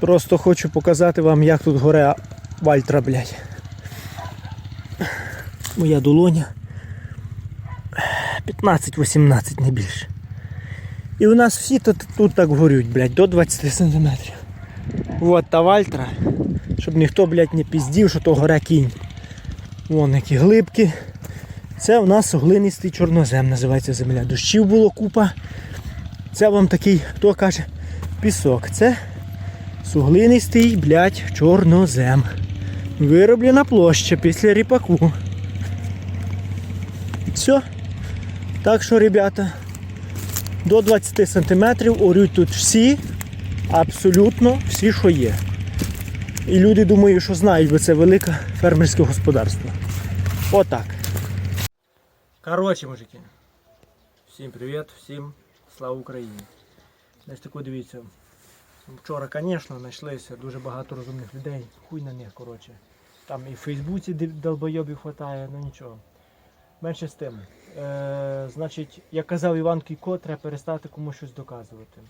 Просто хочу показати вам, як тут горе Вальтра, блядь. Моя долоня. 15-18, не більше. І у нас всі тут, тут так горють, блядь, до 20 см. Вот та Вальтра. Щоб ніхто, блядь, не піздів, що то горе кінь. Вон які глибки. Це у нас глинистий чорнозем називається земля. Дощів було купа. Це вам такий, хто каже, пісок. Це суглинистий, блядь, чорнозем. Вироблена площа після ріпаку. Все. Так що, ребята, до 20 см орють тут всі, абсолютно всі, що є. І люди думають, що знають, бо це велике фермерське господарство. Отак. Коротше, мужики. Всім привіт, всім слава Україні. Десь тако дивіться. Вчора, звісно, знайшлися дуже багато розумних людей. Хуй на них, коротше. Там і в Фейсбуці долбойобів хватає, ну нічого. Менше з тим. Е, значить, як казав Іван Кійко, треба перестати комусь щось доказувати.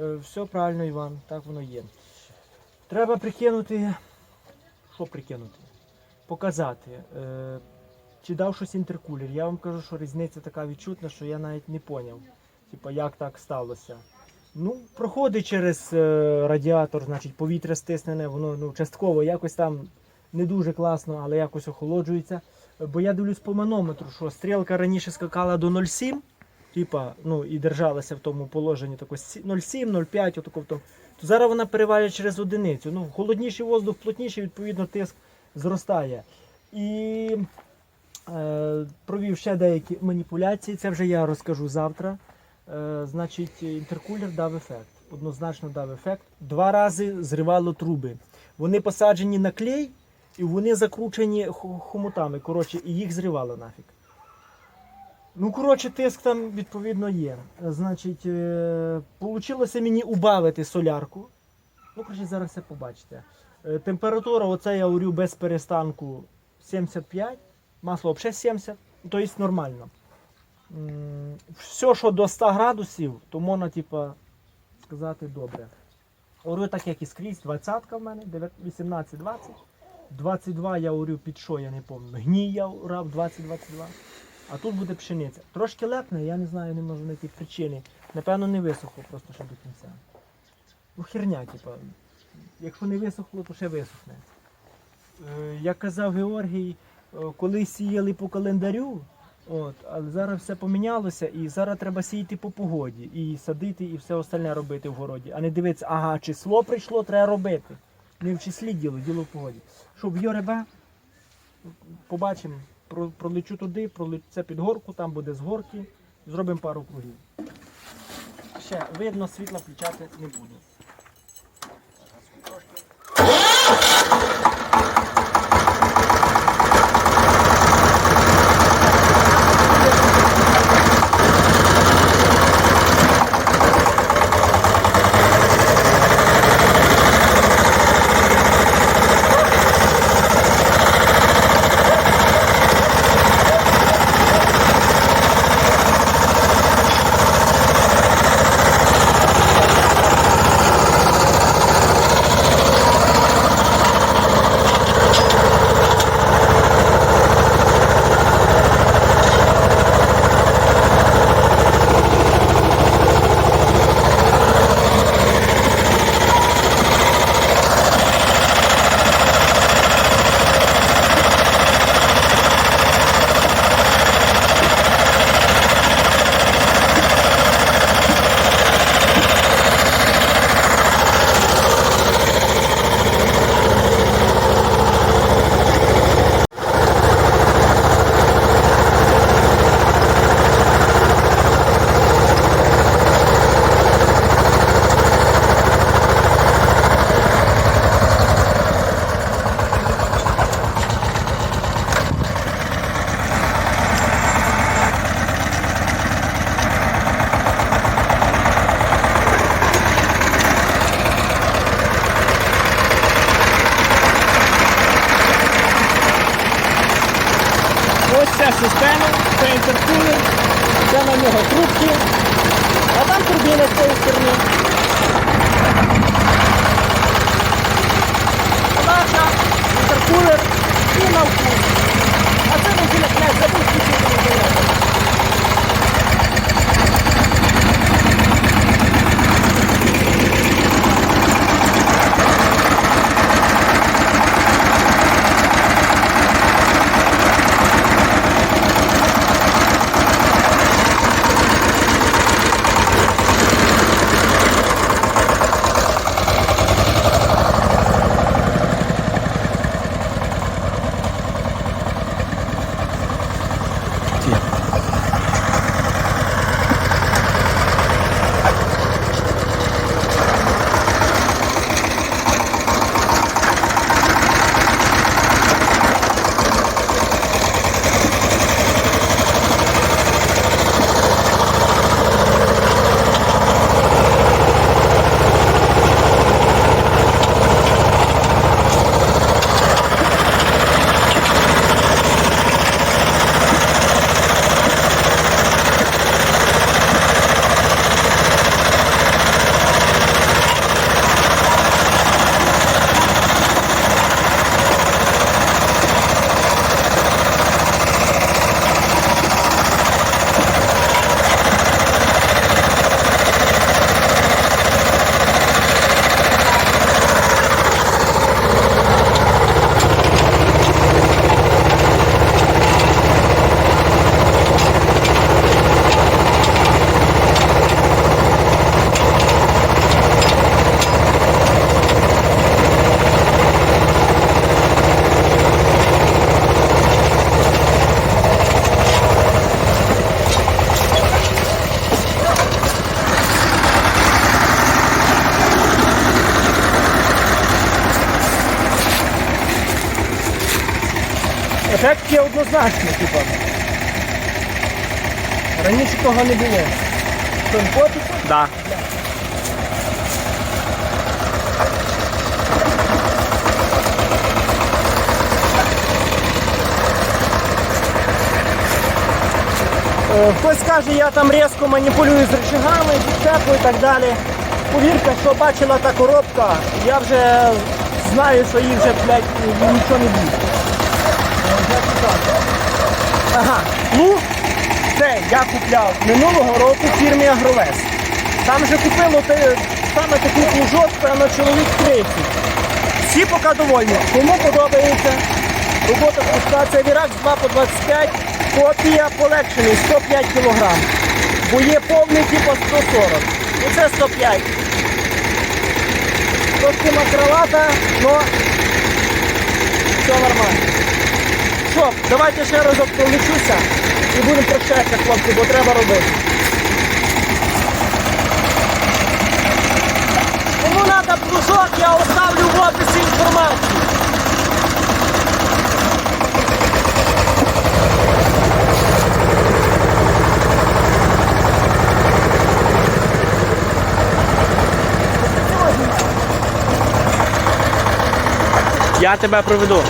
Е, все правильно, Іван, так воно є. Треба прикинути. Що прикинути? Показати. Е, чи дав щось інтеркулер. Я вам кажу, що різниця така відчутна, що я навіть не поняв. Типа, як так сталося. Ну, проходить через е, радіатор, значить, повітря стиснене, воно ну, частково якось там не дуже класно, але якось охолоджується. Бо я дивлюсь по манометру, що стрілка раніше скакала до 0,7, типа, ну і держалася в тому положенні 0,7, 0,5, отако. То зараз вона перевалює через одиницю. Ну, холодніший воздух, плотніший, відповідно, тиск зростає. І е, провів ще деякі маніпуляції, це вже я розкажу завтра. Е, значить, інтеркулер дав ефект. Однозначно дав ефект. Два рази зривало труби. Вони посаджені на клей і вони закручені хомутами. Коротше, і їх зривало нафіг. Ну, коротше, тиск там відповідно є. Значить, е, получилося мені убавити солярку. Ну, коротше, зараз все побачите. Е, температура, оце я урю без перестанку 75, масло взагалі 70, тобто нормально. Все, що до 100 градусів, то можна, типа, сказати добре. Орю так, як і скрізь, 20 в мене, 18-20. 22 я орю під що, я не пам'ятаю. Гній я орав 20-22. А тут буде пшениця. Трошки лепне, я не знаю, не можу знайти причини. Напевно, не висохло просто ще до кінця. Ну, херня, типа. Якщо не висохло, то ще висохне. Е, Як казав Георгій, е, коли сіяли по календарю, от, але зараз все помінялося і зараз треба сіяти по погоді. І садити, і все остальне робити в городі. А не дивитися, ага, число прийшло, треба робити. Не в числі діло, діло в погоді. Що б'є ребе, побачимо. Про- Пролечу туди, пролечу це під горку, там буде з горки. Зробимо пару кругів. Ще видно, світла включати не буду. це інтеркулер, це на нього трубки, а там турбіна з цієї сторони. Лаша, інтеркулер і навколо. А це не біля князь, забудь, що не Ефект є однозначно, типа. Раніше того не було. Що, він котиться? Да. Е, Хтось каже, я там різко маніпулюю з рычагами, підцепу і так далі. Повірте, що бачила та коробка, я вже знаю, що їх вже, блядь, нічого не буде. Ага, ну, це я купляв минулого року фірмі Агровес. Там же купило саме такий плужок, певно, чоловік 30. Всі поки довольні. Кому подобається робота це Віракс 2 по 25, копія полегшений 105 кг. Бо є повний типу 140. Оце 105. Трошки макролата, але все нормально. Що, давайте ще разок пролечуся і будемо прощатися, хлопці, бо треба робити. Кому треба плужок, я оставлю в описі інформацію. Я тебе проведу.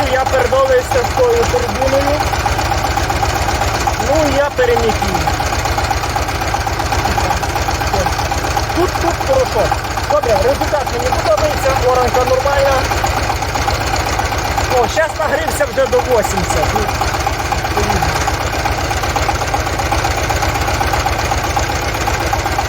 Місяців я передолився з тою турбіною. Ну і я перемітів. Тут, тут хорошо. Добре, результат мені подобається, оранка нормальна. О, зараз нагрівся вже до 80. Ну,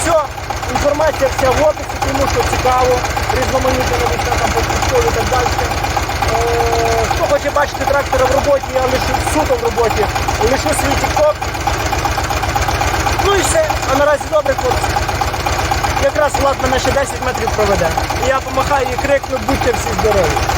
Все, інформація. Вся в описі, тому що цікаво, різноманітна там по і так далі. Хто хоче бачити трактора в роботі, я лишу суто в роботі, лишу свій тікток. Ну і все, а наразі добре, хлопці. Якраз Влад мене ще 10 метрів проведе. І я помахаю і крикну, будьте всі здорові.